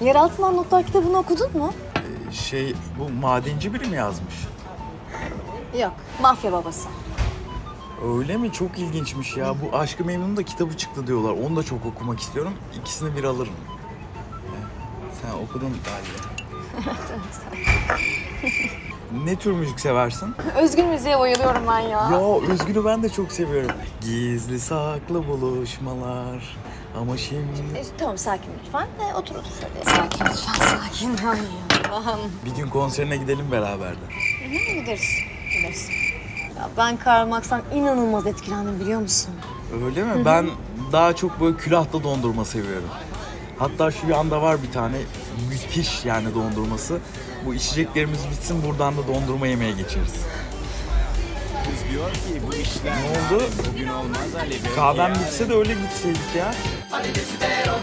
Yer altından notlar kitabını okudun mu? Şey bu madenci biri mi yazmış? Yok. Mafya babası. Öyle mi? Çok ilginçmiş ya. Bu Aşkı Memnun'un da kitabı çıktı diyorlar. Onu da çok okumak istiyorum. İkisini bir alırım. Sen okudun galiba. ne tür müzik seversin? Özgün müziğe bayılıyorum ben ya. Ya Özgür'ü ben de çok seviyorum. Gizli saklı buluşmalar. Ama şimdi... E, tamam sakin lütfen. E, otur otur şöyle. Sakin lütfen sakin. Ay Allah'ım. Bir gün konserine gidelim beraber de. Ne gideriz? Gideriz. Ya ben Karl Marx'tan inanılmaz etkilendim biliyor musun? Öyle mi? Ben daha çok böyle külahta dondurma seviyorum. Hatta şu yanda var bir tane müthiş yani dondurması. Bu içeceklerimiz bitsin buradan da dondurma yemeye geçeriz. Kız diyor ki bu işler Ne oldu? bugün olmaz Ali Bey Kahvem bitse de öyle gitseydik ya. Desidero,